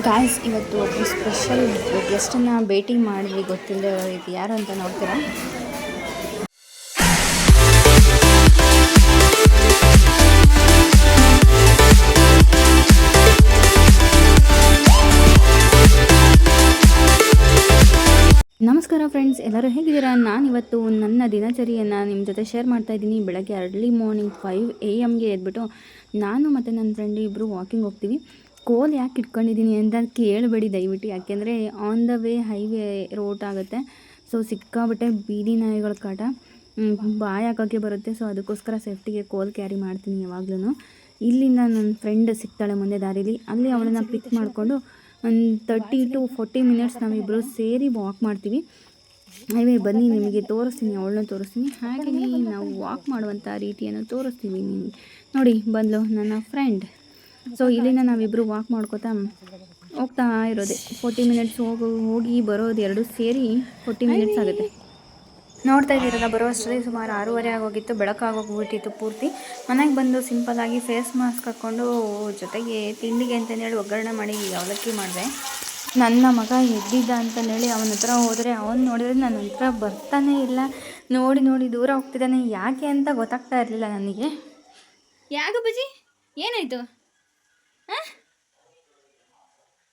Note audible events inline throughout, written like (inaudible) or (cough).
Guys ಇವತ್ತು ಒಬ್ಬರು special ಗೆಸ್ಟನ್ನು ಭೇಟಿ ಮಾಡಿದ್ವಿ ಗೊತ್ತಿಲ್ಲದೆ ಇದು ಯಾರು ಅಂತ ನೋಡ್ತೀರಾ? ನಮಸ್ಕಾರ ಫ್ರೆಂಡ್ಸ್ ಎಲ್ಲರೂ ಹೇಗಿದ್ದೀರಾ? ನಾನು ಇವತ್ತು ನನ್ನ ದಿನಚರಿಯನ್ನು ನಿಮ್ಮ ಜೊತೆ ಶೇರ್ ಮಾಡ್ತಾ ಇದ್ದೀನಿ. ಬೆಳಗ್ಗೆ ಅರ್ಲಿ ಮಾರ್ನಿಂಗ್ ಫೈವ್ ಎ ಎಮ್ಗೆ ಎದ್ಬಿಟ್ಟು ನಾನು ಮತ್ತು ನನ್ನ ಫ್ರೆಂಡ್ ಇಬ್ಬರು ವಾಕಿಂಗ್ ಹೋಗ್ತೀವಿ. ಕೋಲ್ ಯಾಕೆ ಇಟ್ಕೊಂಡಿದ್ದೀನಿ ಅಂತ ಕೇಳಬೇಡಿ ದಯವಿಟ್ಟು. ಯಾಕೆಂದರೆ on the way highway route ಆಗುತ್ತೆ. ಸೊ ಸಿಕ್ಕಾಬಿಟ್ಟೆ ಬೀದಿ ನಾಯಿಗಳ ಕಾಟ. ಬಾಯಿ ಹಾಕೋಕ್ಕೆ ಬರುತ್ತೆ. ಸೊ ಅದಕ್ಕೋಸ್ಕರ ಸೇಫ್ಟಿಗೆ ಕೋಲ್ ಕ್ಯಾರಿ ಮಾಡ್ತೀನಿ ಯಾವಾಗ್ಲೂ ಇಲ್ಲಿಂದ ನನ್ನ ಫ್ರೆಂಡ್ ಸಿಗ್ತಾಳೆ ಮುಂದೆ ದಾರಿಲಿ. ಅಲ್ಲಿ ಅವಳನ್ನ ಪಿಕ್ ಮಾಡಿಕೊಂಡು ಒಂದು ತರ್ಟಿ ಟು ಫೋರ್ಟಿ ಮಿನಿಟ್ಸ್ ನಾವಿಬ್ಬರು ಸೇರಿ ವಾಕ್ ಮಾಡ್ತೀವಿ. ಹೈವೇ ಬನ್ನಿ ನಿಮಗೆ ತೋರಿಸ್ತೀನಿ ಅವಳನ್ನ ತೋರಿಸ್ತೀನಿ. ಹಾಗೆಯೇ ನಾವು ವಾಕ್ ಮಾಡುವಂಥ ರೀತಿಯನ್ನು ತೋರಿಸ್ತೀವಿ. ನಿಮಗೆ ನೋಡಿ ಬಂದಳು ನನ್ನ ಫ್ರೆಂಡ್ ಸೊ ಇಲ್ಲಿನ ನಾವಿಬ್ಬರು ವಾಕ್ ಮಾಡ್ಕೋತಾ ಹೋಗ್ತಾ ಇರೋದೆ. ಫೋರ್ಟಿ ಮಿನಿಟ್ಸ್ ಹೋಗೋ, ಹೋಗಿ ಬರೋದು ಎರಡು ಸೇರಿ ಫೋರ್ಟಿ ಮಿನಿಟ್ಸ್ ಆಗುತ್ತೆ. ನೋಡ್ತಾ ಇದ್ದೀರಲ್ಲ, ಬರೋ ಅಷ್ಟರಲ್ಲಿ ಸುಮಾರು ಆರೂವರೆ ಆಗೋಗಿತ್ತು ಬೆಳಕಾಗೋಗ್ಬಿಟ್ಟಿತ್ತು ಪೂರ್ತಿ. ಮನೆಗೆ ಬಂದು ಸಿಂಪಲ್ಲಾಗಿ ಫೇಸ್ ಮಾಸ್ಕ್ ಹಾಕ್ಕೊಂಡು ಜೊತೆಗೆ ತಿಂಡಿಗೆ ಅಂತಂದೇಳಿ ಒಗ್ಗರಣೆ ಮಾಡಿ ಅವಲಕ್ಕಿ ಮಾಡಿದೆ. ನನ್ನ ಮಗ ಎದ್ದಿದ್ದ ಅಂತಂದೇಳಿ ಅವನ ಹತ್ರ ಹೋದರೆ ಅವನು ನೋಡಿದ್ರೆ ನನ್ನ ಹತ್ರ ಬರ್ತಾನೆ ಇಲ್ಲ. ನೋಡಿ ನೋಡಿ ದೂರ ಹೋಗ್ತಿದ್ದಾನೆ. ಯಾಕೆ ಅಂತ ಗೊತ್ತಾಗ್ತಾ ಇರಲಿಲ್ಲ ನನಗೆ. ಯಾಕೆ ಬಜಿ ಏನಾಯಿತು?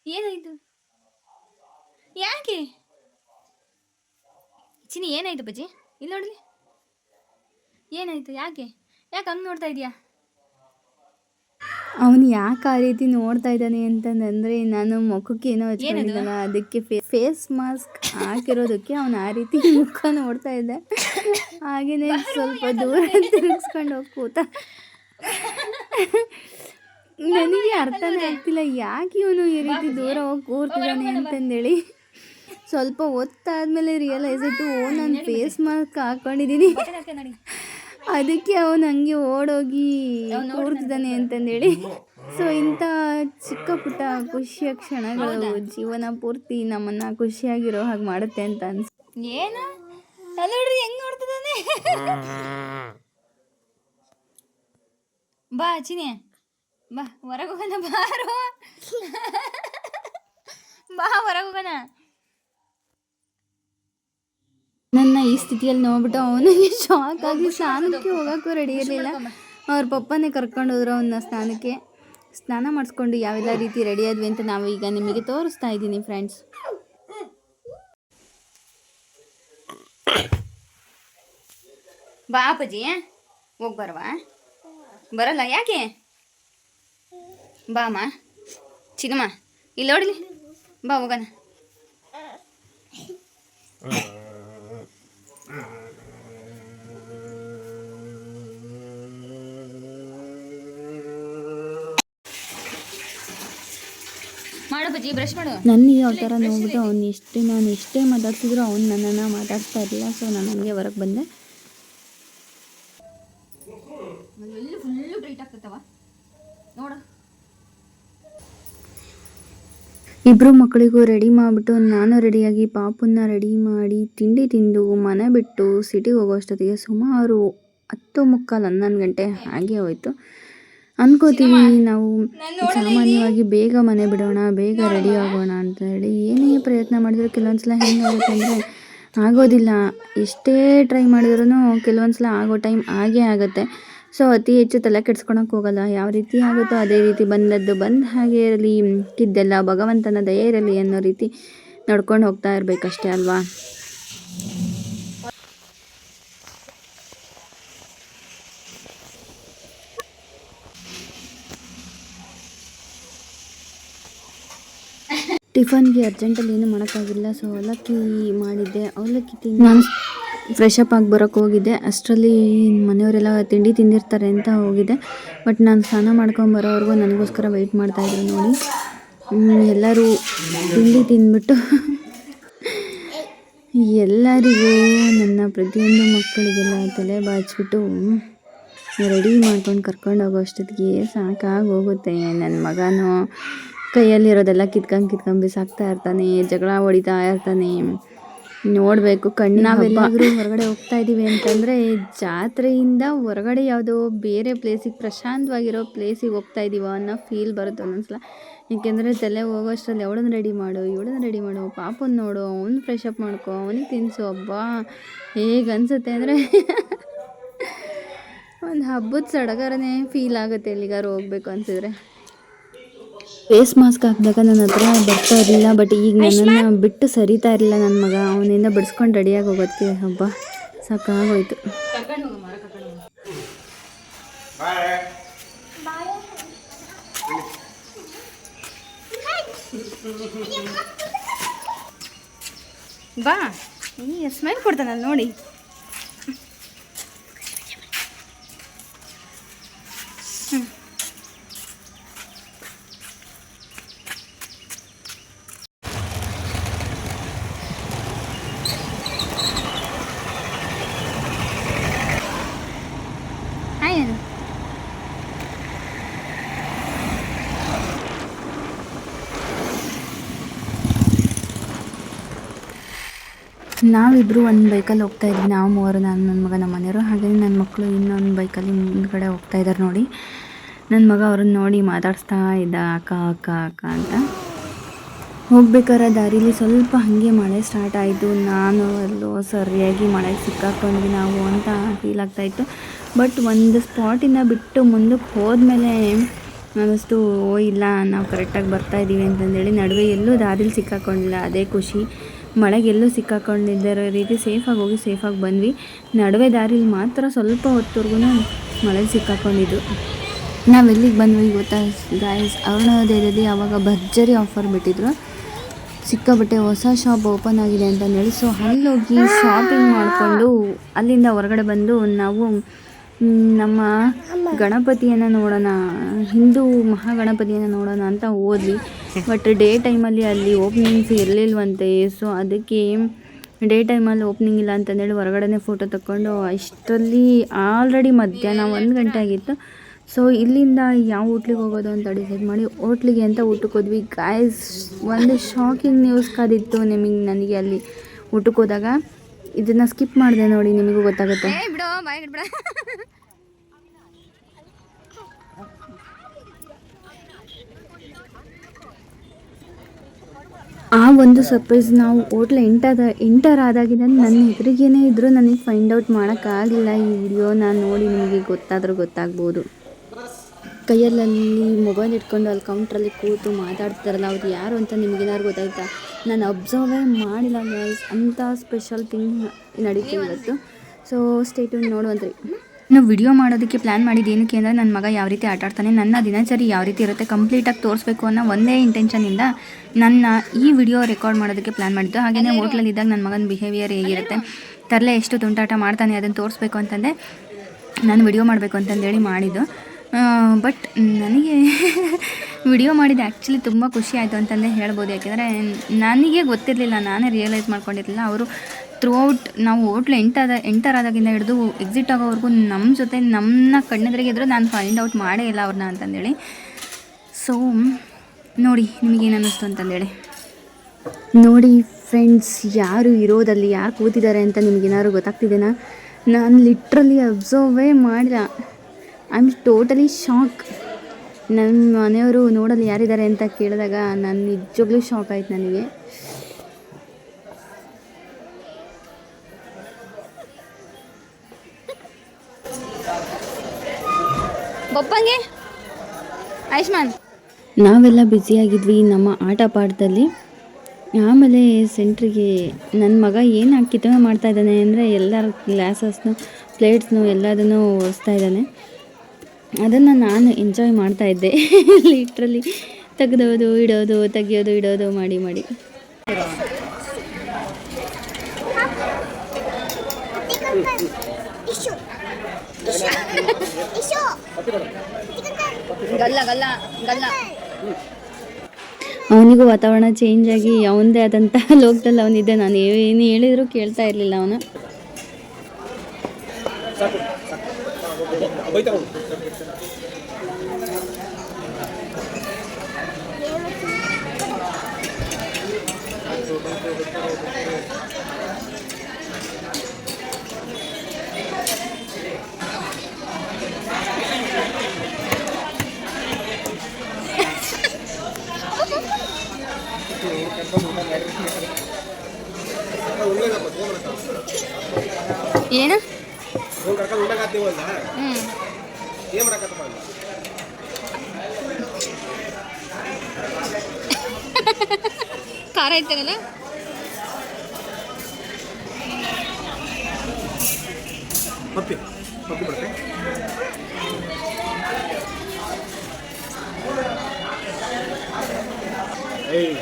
ಏನಾಯಿತು? ಯಾಕೆ? ಚಿನಿ ಏನಾಯ್ತು ಬಜ್ಜಿ? ಇಲ್ಲಿ ನೋಡಲಿ. ಏನಾಯ್ತು? ಯಾಕೆ? ಯಾಕೆ ಹಂಗೆ ನೋಡ್ತಾ ಇದೀಯಾ? ಅವನು ಯಾಕೆ ಆ ರೀತಿ ನೋಡ್ತಾ ಇದ್ದಾನೆ ಅಂತಂದ್ರೆ ನಾನು ಮುಖಕ್ಕೆ ಏನೋ ಅದಕ್ಕೆ ಫೇಸ್ ಮಾಸ್ಕ್ ಹಾಕಿರೋದಕ್ಕೆ ಅವನು ಆ ರೀತಿ ಮುಖ ನೋಡ್ತಾ ಇದ್ದೆ. ಹಾಗೇನೆ ಸ್ವಲ್ಪ ದೂರ ತಿರುಗಿಸ್ಕೊಂಡು ಹೋಗಿ ಕೂತ. ನನಗೆ ಅರ್ಥನೇ ಆಗ್ತಿಲ್ಲ. ಯಾಕೆ ಇವನು ಈ ರೀತಿ ದೂರ ಹೋಗಿ ಕೂರ್ತಿದ್ದಾನೆ ಅಂತಂದೇಳಿ ಸ್ವಲ್ಪ ಹೊತ್ತಾದ್ಮೇಲೆ ರಿಯಲೈಸ್ ಆಯಿತು ಓ ನಾನು ಫೇಸ್ ಮಾಸ್ಕ್ ಹಾಕೊಂಡಿದ್ದೀನಿ ಅದಕ್ಕೆ ಅವನು ಹಂಗೆ ಓಡೋಗಿ ಕೂರ್ತಿದ್ದಾನೆ ಅಂತಂದೇಳಿ. ಸೊ ಇಂಥ ಚಿಕ್ಕ ಪುಟ್ಟ ಖುಷಿಯ ಕ್ಷಣಗಳು ಜೀವನ ಪೂರ್ತಿ ನಮ್ಮನ್ನ ಖುಷಿಯಾಗಿರೋ ಹಾಗೆ ಮಾಡುತ್ತೆ ಅಂತ ಅನ್ಸ್ ಏನು? ನೋಡ್ರಿ ಹೆಂಗ್ ನೋಡ್ತಿದ್ದಾನೆ? ಬಾ ಚಿನಿ ಬಾ ಹೊರಗೆ ಹೋಗೋಣ ಬಾರೋ. ಬಾ ಹೊರಗೆ ಹೋಗೋಣ. ನನ್ನ ಈ ಸ್ಥಿತಿಯಲ್ಲಿ ನೋಡ್ಬಿಟ್ಟು ಅವನಿಗೆ ಶಾಕ್ ಆಗಿ ಸ್ನಾನಕ್ಕೆ ಹೋಗೋಕ್ಕೂ ರೆಡಿ ಇರಲಿಲ್ಲ. ಅವ್ರ ಪಪ್ಪನೇ ಕರ್ಕೊಂಡು ಹೋದ್ರು ಅವನ್ನ ಸ್ನಾನಕ್ಕೆ. ಸ್ನಾನ ಮಾಡಿಸ್ಕೊಂಡು ಯಾವೆಲ್ಲ ರೀತಿ ರೆಡಿ ಆದ್ವಿ ಅಂತ ನಾವು ಈಗ ನಿಮಗೆ ತೋರಿಸ್ತಾ ಇದ್ದೀನಿ ಫ್ರೆಂಡ್ಸ್ ಬಾ ಅಪ್ಪಾಜಿ ಹೋಗಿ ಬರವಾ ಬರಲ್ಲ ಯಾಕೆ? ಬಾ ಅಮ್ಮ ಚಿನ್ನಮ್ಮ ಇಲ್ಲಿ ನೋಡಿಲಿ ಬಾ, ಹೋಗೋಣ. ನನ್ನ ಯಾವ ಥರ ನೋಡಿದ್ರೆ ಅವ್ನು ಎಷ್ಟೇ ನಾನು ಎಷ್ಟೇ ಮಾತಾಡ್ತಿದ್ರು ಅವ್ನು ನನ್ನನ್ನು ಮಾತಾಡ್ತಾ ಇರಲಿಲ್ಲ ಸೊ ನಾನು ಹಂಗೆ ಹೊರಗೆ ಬಂದೆ. ಇಬ್ಬರು ಮಕ್ಕಳಿಗೂ ರೆಡಿ ಮಾಡಿಬಿಟ್ಟು ನಾನು ರೆಡಿಯಾಗಿ ಪಾಪನ್ನ ರೆಡಿ ಮಾಡಿ ತಿಂಡಿ ತಿಂದು ಮನೆ ಬಿಟ್ಟು ಸಿಟಿಗೆ ಹೋಗೋ ಅಷ್ಟೊತ್ತಿಗೆ ಸುಮಾರು ಹತ್ತು ಮುಕ್ಕಾಲು ಹನ್ನೊಂದು ಗಂಟೆ ಹಾಗೆ ಹೋಯಿತು. ಅನ್ಕೋತೀವಿ ನಾವು ಸಾಮಾನ್ಯವಾಗಿ ಬೇಗ ಮನೆ ಬಿಡೋಣ, ಬೇಗ ರೆಡಿ ಆಗೋಣ ಅಂತ ಹೇಳಿ ಏನೇ ಪ್ರಯತ್ನ ಮಾಡಿದ್ರು ಕೆಲವೊಂದ್ಸಲ ಹೆಂಗಾಗುತ್ತೆ ಅಂದರೆ ಆಗೋದಿಲ್ಲ. ಎಷ್ಟೇ ಟ್ರೈ ಮಾಡಿದ್ರೂ ಕೆಲವೊಂದ್ಸಲ ಆಗೋ ಟೈಮ್ ಆಗೇ ಆಗುತ್ತೆ. ಸೊ ಅತಿ ಹೆಚ್ಚು ತಲೆ ಕೆಡ್ಸ್ಕೊಳಕ್ಕೆ ಹೋಗಲ್ಲ. ಯಾವ ರೀತಿ ಆಗುತ್ತೋ ಅದೇ ರೀತಿ ಬಂದದ್ದು ಬಂದ ಹಾಗೆ ಇರಲಿ. ಕಿದ್ದೆಲ್ಲ ಭಗವಂತನ ದಯೆ ಇರಲಿ ಅನ್ನೋ ರೀತಿ ನಡ್ಕೊಂಡು ಹೋಗ್ತಾ ಇರಬೇಕಷ್ಟೇ ಅಲ್ವಾ? ಟಿಫನ್ಗೆ ಅರ್ಜೆಂಟಲ್ಲಿ ಏನು ಮಾಡೋಕ್ಕಾಗಿಲ್ಲ. ಸೊ ಅವಲಕ್ಕಿ ಮಾಡಿದ್ದೆ. ಅವಲಕ್ಕಿ ತಿಂದು. ನಾನು ಫ್ರೆಶ್ ಅಪ್ ಆಗಿ ಬರೋಕ್ಕೆ ಹೋಗಿದ್ದೆ. ಅಷ್ಟರಲ್ಲಿ ಮನೆಯವರೆಲ್ಲ ತಿಂಡಿ ತಿಂದಿರ್ತಾರೆ ಅಂತ ಹೋಗಿದ್ದೆ. ಬಟ್ ನಾನು ಸ್ನಾನ ಮಾಡ್ಕೊಂಡು ಬರೋವರೆಗೂ ನನಗೋಸ್ಕರ ವೆಯ್ಟ್ ಮಾಡ್ತಾಯಿದ್ರು ನೋಡಿ. ಎಲ್ಲರೂ ತಿಂಡಿ ತಿಂದ್ಬಿಟ್ಟು. ಎಲ್ಲರಿಗೂ ನನ್ನ ಪ್ರತಿಯೊಂದು ಮಕ್ಕಳಿಗೆಲ್ಲ ತಲೆ ಬಾಚಿಬಿಟ್ಟು ರೆಡಿ ಮಾಡ್ಕೊಂಡು ಕರ್ಕೊಂಡು ಹೋಗೋ ಅಷ್ಟೊತ್ತಿಗೆ ಸಾಕಾಗಿ ಹೋಗುತ್ತೆ ನನ್ನ ಮಗನೂ ಕೈಯಲ್ಲಿರೋದೆಲ್ಲ ಕಿತ್ಕೊಂಡು ಕಿತ್ಕೊಂಡು ಬಿಸಾಕ್ತಾ ಇರ್ತಾನೆ, ಜಗಳ ಹೊಡಿತಾ ಇರ್ತಾನೆ. ನೋಡಬೇಕು ಕಣ್ಣು ಹೊರಗಡೆ ಹೋಗ್ತಾ ಇದ್ದೀವಿ ಅಂತಂದರೆ ಜಾತ್ರೆಯಿಂದ ಹೊರಗಡೆ ಯಾವುದೋ ಬೇರೆ ಪ್ಲೇಸಿಗೆ ಪ್ರಶಾಂತವಾಗಿರೋ ಪ್ಲೇಸಿಗೆ ಹೋಗ್ತಾ ಇದೀವ ಅನ್ನೋ ಫೀಲ್ ಬರುತ್ತೆ ಒಂದೊಂದ್ಸಲ. ಯಾಕೆಂದ್ರೆ ತಲೆ ಹೋಗೋಷ್ಟರಲ್ಲಿ ಅವಳನ್ನ ರೆಡಿ ಮಾಡು, ಇವಳನ್ನ ರೆಡಿ ಮಾಡು, ಪಾಪನ ನೋಡು, ಅವ್ನು ಫ್ರೆಶ್ ಅಪ್ ಮಾಡ್ಕೊ, ಅವನಿಗೆ ತಿನ್ಸು, ಅಬ್ಬಾ, ಹೇಗೆ ಅನಿಸುತ್ತೆ ಅಂದರೆ (laughs) ಒಂದು ಹಬ್ಬದ ಸಡಗರನೇ ಫೀಲ್ ಆಗುತ್ತೆ ಎಲ್ಲಿಗಾರು ಹೋಗ್ಬೇಕು ಅನ್ಸಿದ್ರೆ. ಫೇಸ್ ಮಾಸ್ಕ್ ಹಾಕಿದಾಗ ನನ್ನ ಹತ್ರ ಬರ್ತಾ ಇರಲಿಲ್ಲ ಬಟ್ ಈಗ ನನ್ನನ್ನು ಬಿಟ್ಟು ಸರಿತಾ ಇರಲಿಲ್ಲ ನನ್ನ ಮಗ. ಅವನಿಂದ ಬಿಡಿಸ್ಕೊಂಡು ರೆಡಿಯಾಗಿ ಹೋಗೋದಕ್ಕೆ. ಹಬ್ಬ ಸಾಕಾಗೋಯ್ತು. ಬಾ. ಈ ಸ್ಮೈಲ್ ಕೊಡ್ತಾನಲ್ಲ ನೋಡಿ. ನಾವಿಬ್ಬರು ಒಂದು ಬೈಕಲ್ಲಿ ಹೋಗ್ತಾ ಇದ್ವಿ. ನಾವು ಮೂವರು, ನಾನು ನನ್ನ ಮಗ ನಮ್ಮ ಮನೆಯವರು. ಹಾಗೆಯೇ ನನ್ನ ಮಕ್ಕಳು ಇನ್ನೊಂದು ಬೈಕಲ್ಲಿ ಮುಂದ್ಗಡೆ ಹೋಗ್ತಾ ಇದ್ದಾರೆ ನೋಡಿ. ನನ್ನ ಮಗ ಅವ್ರನ್ನ ನೋಡಿ ಮಾತಾಡಿಸ್ತಾ ಇದ್ದ, ಅಕ್ಕ ಅಕ್ಕ ಅಕ್ಕ ಅಂತ. ಹೋಗ್ಬೇಕಾದ್ರೆ ದಾರಿಲಿ ಸ್ವಲ್ಪ ಹಾಗೆ ಮಳೆ ಸ್ಟಾರ್ಟ್ ಆಯಿತು. ನಾನು ಎಲ್ಲೋ ಸರಿಯಾಗಿ ಮಳೆ ಸಿಕ್ಕಾಕೊಂಡ್ವಿ ನಾವು ಅಂತ ಫೀಲ್ ಆಗ್ತಾಯಿತ್ತು ಬಟ್ ಒಂದು ಸ್ಪಾಟಿಂದ ಬಿಟ್ಟು ಮುಂದಕ್ಕೆ ಹೋದ್ಮೇಲೆ ಅನ್ನಿಸ್ತು ಓ, ಇಲ್ಲ, ನಾವು ಕರೆಕ್ಟಾಗಿ ಬರ್ತಾ ಇದ್ದೀವಿ ಅಂತಂದೇಳಿ ನಡುವೆ ಎಲ್ಲೂ ದಾರಿಲಿ ಸಿಕ್ಕಾಕೊಂಡಿಲ್ಲ. ಅದೇ ಖುಷಿ. ಮಳೆಗೆಲ್ಲೂ ಸಿಕ್ಕಾಕೊಂಡಿದ್ದಾರೆ ರೀತಿ ಸೇಫಾಗಿ ಹೋಗಿ ಸೇಫಾಗಿ ಬಂದ್ವಿ. ನಡುವೆ ದಾರಿಲಿ ಮಾತ್ರ ಸ್ವಲ್ಪ ಹೊತ್ತವರೆಗೂ ಮಳೆ ಸಿಕ್ಕಾಕೊಂಡಿದ್ದು. ನಾವು ಎಲ್ಲಿಗೆ ಬಂದ್ವಿ ಗೊತ್ತಾ ಗಾಯ್ಸ್ ಅರುಣೋದಯದಲ್ಲಿ ಆವಾಗ ಭರ್ಜರಿ ಆಫರ್ ಬಿಟ್ಟಿದ್ರು. ಸಿಕ್ಕಾಬಟ್ಟೆ ಹೊಸ ಶಾಪ್ ಓಪನ್ ಆಗಿದೆ ಅಂತ ಅಂತಂದೇಳಿ ಸೊ ಅಲ್ಲೋಗಿ ಶಾಪಿಂಗ್ ಮಾಡಿಕೊಂಡು ಅಲ್ಲಿಂದ ಹೊರಗಡೆ ಬಂದು ನಾವು ನಮ್ಮ ಗಣಪತಿಯನ್ನು ನೋಡೋಣ, ಹಿಂದೂ ಮಹಾಗಣಪತಿಯನ್ನು ನೋಡೋಣ ಅಂತ ಹೋದ್ವಿ. ಬಟ್ ಡೇ ಟೈಮಲ್ಲಿ ಅಲ್ಲಿ ಓಪನಿಂಗ್ಸ್ ಇರಲಿಲ್ವಂತೆ. ಸೊ ಅದಕ್ಕೆ ಡೇ ಟೈಮಲ್ಲಿ ಓಪನಿಂಗ್ ಇಲ್ಲ ಅಂತಂದೇಳಿ ಹೊರಗಡೆನೇ ಫೋಟೋ ತಗೊಂಡು ಅಷ್ಟರಲ್ಲಿ ಆಲ್ರೆಡಿ ಮಧ್ಯಾಹ್ನ ಒಂದು ಗಂಟೆ ಆಗಿತ್ತು. ಸೊ ಇಲ್ಲಿಂದ ಯಾವ ಹೋಟ್ಲಿಗೆ ಹೋಗೋದು ಅಂತ ಡಿಸೈಡ್ ಮಾಡಿ ಹೋಟ್ಲಿಗೆ ಅಂತ ಊಟಕ್ಕೆ ಹೋದ್ವಿ. ಗಾಯ್ಸ್ ಒಂದು ಶಾಕಿಂಗ್ ನ್ಯೂಸ್ ಕಾದಿತ್ತು ನಿಮಗೆ, ನನಗೆ ಅಲ್ಲಿ ಊಟಕ್ಕೆ ಹೋದಾಗ. ಇದನ್ನು ಸ್ಕಿಪ್ ಮಾಡಿದೆ ನೋಡಿ, ನಿಮಗೂ ಗೊತ್ತಾಗುತ್ತೆ. ಆ ಒಂದು ಸರ್ಪ್ರೈಸ್ ನಾವು ಹೋಟ್ಲ್ ಎಂಟರ್ ಎಂಟರ್ ಆದಾಗಿಂದ ನನ್ನ ಎದುರಿಗೇನೆ ಇದ್ದರೂ ನನಗೆ ಫೈಂಡ್ ಔಟ್ ಮಾಡೋಕ್ಕಾಗಿಲ್ಲ ಈ ವಿಡಿಯೋ ನಾನು ನೋಡಿ ನಿಮಗೆ ಗೊತ್ತಾದರೂ ಗೊತ್ತಾಗ್ಬೋದು. ಕೈಯಲ್ಲಿ ಮೊಬೈಲ್ ಇಟ್ಕೊಂಡು ಅಲ್ಲಿ ಕೌಂಟ್ರಲ್ಲಿ ಕೂತು ಮಾತಾಡ್ತಾರಲ್ಲ ಅವ್ರು ಯಾರು ಅಂತ ನಿಮಗೇನಾದ್ರು ಗೊತ್ತಾಯ್ತಾ? ನಾನು ಅಬ್ಸರ್ವೇ ಮಾಡಿಲ್ಲ ಗೈಸ್ ಅಂಥ ಸ್ಪೆಷಲ್ ಥಿಂಗ್ ನಡೀತು ಇವತ್ತು. ಸೊ ಸ್ಟೇಟ್ ನೋಡುವಂತ್ರಿ. ನಾವು ವಿಡಿಯೋ ಮಾಡೋದಕ್ಕೆ ಪ್ಲ್ಯಾನ್ ಮಾಡಿದ್ದು ಏನಕ್ಕೆ ಅಂದರೆ ನನ್ನ ಮಗ ಯಾವ ರೀತಿ ಆಟ ಆಡ್ತಾನೆ ನನ್ನ ದಿನಚರಿ ಯಾವ ರೀತಿ ಇರುತ್ತೆ ಕಂಪ್ಲೀಟಾಗಿ ತೋರಿಸ್ಬೇಕು ಅನ್ನೋ ಒಂದೇ ಇಂಟೆನ್ಷನಿಂದ ನನ್ನ ಈ ವಿಡಿಯೋ ರೆಕಾರ್ಡ್ ಮಾಡೋದಕ್ಕೆ ಪ್ಲ್ಯಾನ್ ಮಾಡಿದ್ದು. ಹಾಗೆಯೇ ಹೋಟ್ಲಲ್ಲಿದ್ದಾಗ ನನ್ನ ಮಗನ ಬಿಹೇವಿಯರ್ ಹೇಗಿರುತ್ತೆ ತರಲೆ ಎಷ್ಟು ತುಂಟಾಟ ಮಾಡ್ತಾನೆ ಅದನ್ನು ತೋರಿಸ್ಬೇಕು ಅಂತಂದೆ ನಾನು ವಿಡಿಯೋ ಮಾಡಬೇಕು ಅಂತಂದೇಳಿ ಮಾಡಿದ್ದು. ಬಟ್ ನನಗೆ (laughs) ವಿಡಿಯೋ ಮಾಡಿದ್ದು ಆ್ಯಕ್ಚುಲಿ ತುಂಬ ಖುಷಿ ಆಯಿತು ಅಂತಂದೇ ಹೇಳ್ಬೋದು. ಯಾಕೆಂದರೆ ನನಗೆ ಗೊತ್ತಿರಲಿಲ್ಲ ನಾನೇ ರಿಯಲೈಸ್ ಮಾಡ್ಕೊಂಡಿರಲಿಲ್ಲ. ಅವರು ಥ್ರೂ ಔಟ್ ನಾವು ಹೋಟ್ಲು ಎಂಟಾದ ಎಂಟರ್ ಆದಾಗಿಂದ ಹಿಡಿದು ಎಕ್ಸಿಟ್ ಆಗೋವರೆಗೂ ನಮ್ಮ ಜೊತೆ ನಮ್ಮನ್ನ ಕಣ್ಣೆದುರಿಗೆ ಇದ್ರೆ ನಾನು ಫೈಂಡ್ ಔಟ್ ಮಾಡೇ ಇಲ್ಲ ಅವ್ರನ್ನ ಅಂತಂದೇಳಿ. ಸೊ ನೋಡಿ ನಿಮಗೇನು ಅನ್ನಿಸ್ತು ಅಂತಂದೇಳಿ. ನೋಡಿ ಫ್ರೆಂಡ್ಸ್ ಯಾರು ಇರೋದಲ್ಲಿ, ಯಾರು ಕೂತಿದ್ದಾರೆ ಅಂತ ನಿಮಗೇನಾದ್ರು ಗೊತ್ತಾಗ್ತಿದೆನಾ? ನಾನು ಲಿಟ್ರಲಿ ಅಬ್ಸರ್ವೇ ಮಾಡಿಲ್ಲ. ಐ ಆಮ್ ಟೋಟಲಿ ಶಾಕ್ ನನ್ನ ಮನೆಯವರು ನೋಡಲು ಯಾರಿದ್ದಾರೆ ಅಂತ ಕೇಳಿದಾಗ ನಾನು ನಿಜವಾಗ್ಲೂ ಶಾಕ್ ಆಯ್ತು ನನಗೆ. ಬಪ್ಪಂಗೆ ಆಯುಷ್ಮಾನ್. ನಾವೆಲ್ಲ ಬ್ಯುಸಿಯಾಗಿದ್ವಿ ನಮ್ಮ ಆಟ ಪಾಠದಲ್ಲಿ. ಆಮೇಲೆ ಸೆಂಟ್ರಿಗೆ ನನ್ನ ಮಗ ಏನು ಕಿತ್ತನೆ ಮಾಡ್ತಾ ಇದ್ದಾನೆ ಅಂದರೆ ಎಲ್ಲರ ಗ್ಲಾಸಸ್ನು ಪ್ಲೇಟ್ಸ್ನು ಎಲ್ಲದನ್ನು ಒರೆಸ್ತಾ ಇದ್ದಾನೆ. ಅದನ್ನು ನಾನು ಎಂಜಾಯ್ ಮಾಡ್ತಾ ಇದ್ದೆ. (laughs) ಲಿಟ್ರಲಿ ತೆಗೆದೋದು, ಇಡೋದು, ತೆಗಿಯೋದು, ಇಡೋದು, ಮಾಡಿ ಮಾಡಿ. ಗಲ್ಲ ಗಲ್ಲ ಗಲ್ಲ ಅವನಿಗೂ ವಾತಾವರಣ ಚೇಂಜ್ ಆಗಿ ಅವನದೇ ಆದಂಥ ಲೋಕದಲ್ಲಿ ಅವನಿದ್ದೆ ನಾನು. ಏನು ಹೇಳಿದರೂ ಕೇಳ್ತಾ ಇರಲಿಲ್ಲ ಅವನು. ಏನು? ಖಾರ ಐತೇನಲ್ಲ ಪಪ್ಪಿ ಪಪ್ಪಿ ಬರುತ್ತೆ. ಏಯ್.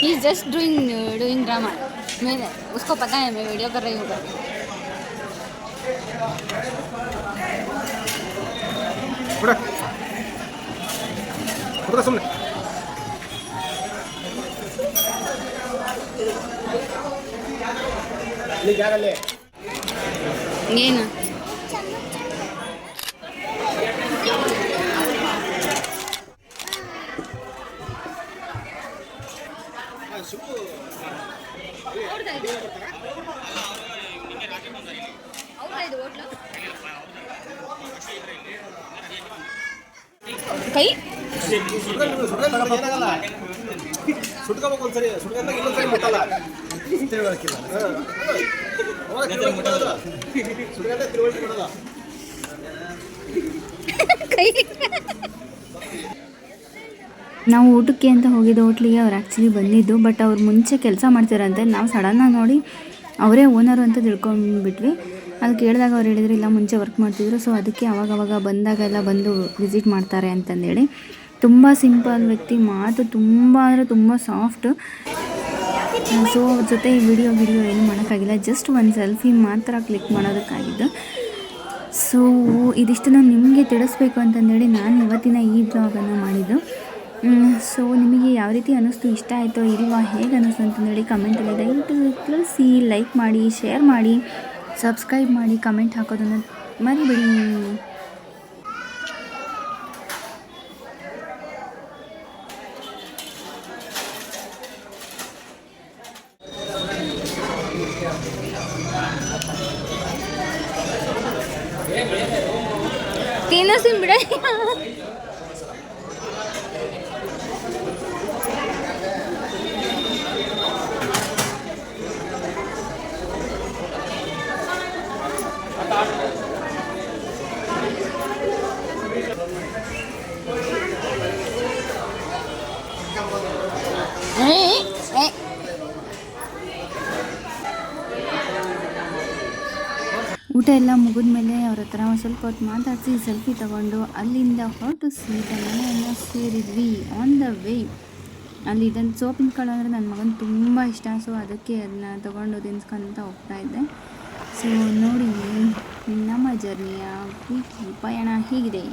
He is just doing doing drama मैं उसको पता है मैं वीडियो कर रही हूँ करके ये ना। (laughs) ನಾವು ಊಟಕ್ಕೆ ಅಂತ ಹೋಗಿದ್ದ ಹೋಟ್ಲಿಗೆ ಅವ್ರು ಆ್ಯಕ್ಚುಲಿ ಬಂದಿದ್ದು ಬಟ್ ಅವ್ರು ಮುಂಚೆ ಕೆಲಸ ಮಾಡ್ತಿರಂತೆ ನಾವು ಸಡನ್ನಾಗಿ ನೋಡಿ ಅವರೇ ಓನರು ಅಂತ ತಿಳ್ಕೊಂಡ್ಬಿಟ್ವಿ. ಅದು ಕೇಳಿದಾಗ ಅವ್ರು ಹೇಳಿದ್ರು, ಇಲ್ಲ, ಮುಂಚೆ ವರ್ಕ್ ಮಾಡ್ತಿದ್ರು ಸೊ ಅದಕ್ಕೆ ಅವಾಗ ಅವಾಗ ಬಂದಾಗೆಲ್ಲ ಬಂದು ವಿಸಿಟ್ ಮಾಡ್ತಾರೆ ಅಂತಂದೇಳಿ. ತುಂಬ ಸಿಂಪಲ್ ವ್ಯಕ್ತಿ, ಮಾತು ತುಂಬ ಅಂದರೆ ತುಂಬ ಸಾಫ್ಟ್ ಸೊ ಅವ್ರ ಜೊತೆ ವಿಡಿಯೋ ವಿಡಿಯೋ ಏನು ಮಾಡೋಕ್ಕಾಗಿಲ್ಲ. ಜಸ್ಟ್ ಒಂದು ಸೆಲ್ಫಿ ಮಾತ್ರ ಕ್ಲಿಕ್ ಮಾಡೋದಕ್ಕಾಗಿದ್ದು. ಸೊ ಇದಿಷ್ಟನ್ನು ನಿಮಗೆ ತಿಳಿಸ್ಬೇಕು ಅಂತಂದೇಳಿ ನಾನು ಇವತ್ತಿನ ಈ ಬ್ಲಾಗನ್ನು ಮಾಡಿದ್ದು. ಸೊ ನಿಮಗೆ ಯಾವ ರೀತಿ ಅನ್ನಿಸ್ತು, ಇಷ್ಟ ಆಯಿತೋ ಇಲ್ವಾ, ಹೇಗೆ ಅನ್ನಿಸ್ತು ಅಂತಂದೇಳಿ ಕಮೆಂಟಲ್ಲಿ ದಯವಿಟ್ಟು ತಿಳಿಸಿ ಲೈಕ್ ಮಾಡಿ ಶೇರ್ ಮಾಡಿ ಸಬ್ಸ್ಕ್ರೈಬ್ ಮಾಡಿ ಕಮೆಂಟ್ ಹಾಕೋದನ್ನು ಮರಿಬೇಡಿ. ತಿನ್ನಸಿ ಬಿಡ ಊಟ ಎಲ್ಲ ಮುಗಿದ್ಮೇಲೆ ಅವ್ರ ಹತ್ರ ಒಂದು ಸ್ವಲ್ಪ ಹೊತ್ತು ಮಾತಾಡಿಸಿ ಸೆಲ್ಫಿ ತಗೊಂಡು ಅಲ್ಲಿಂದ ಹೊರಟು ಸೀದಾ ಮನೆಯನ್ನು ಸೇರಿದ್ವಿ ಆನ್ ದ ವೇ ಅಲ್ಲಿ ಇದನ್ನು ಸೋಪಿನ ಕಾಳು ಅಂದರೆ ನನ್ನ ಮಗನ ತುಂಬ ಇಷ್ಟ ಸೊ ಅದಕ್ಕೆ ಅದನ್ನ ತಗೊಂಡು ತಿನ್ಸ್ಕೊಂತ ಹೋಗ್ತಾ ಇದ್ದೆ. ಸೊ ನೋಡಿ ನಮ್ಮ ಜರ್ನಿಯ ಪಯಣ ಹೀಗಿದೆ?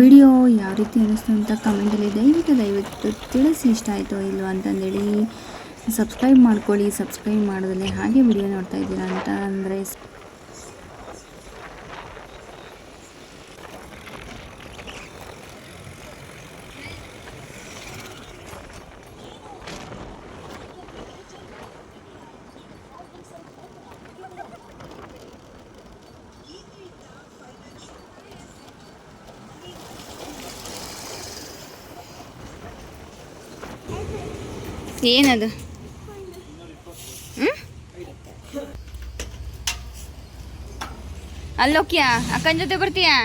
ವಿಡಿಯೋ ಯಾವ ರೀತಿ ಅನ್ನಿಸ್ತು ಅಂತ ಕಮೆಂಟಲ್ಲಿ ದಯವಿಟ್ಟು ದಯವಿಟ್ಟು ತಿಳಿಸಿ, ಇಷ್ಟ ಆಯಿತು ಇಲ್ವಾ ಅಂತಂದೇಳಿ. ಸಬ್ಸ್ಕ್ರೈಬ್ ಮಾಡ್ಕೊಳ್ಳಿ ಸಬ್ಸ್ಕ್ರೈಬ್ ಮಾಡಿದ್ರೆ ಹಾಗೆ ವಿಡಿಯೋ ನೋಡ್ತಾ ಇದ್ದೀರಾ ಅಂತ ಅಂದರೆ ಏನದು? ಅಲ್ಲೋಕ್ಯಾ ಅಕ್ಕನ ಜೊತೆ ಬರ್ತೀಯಾ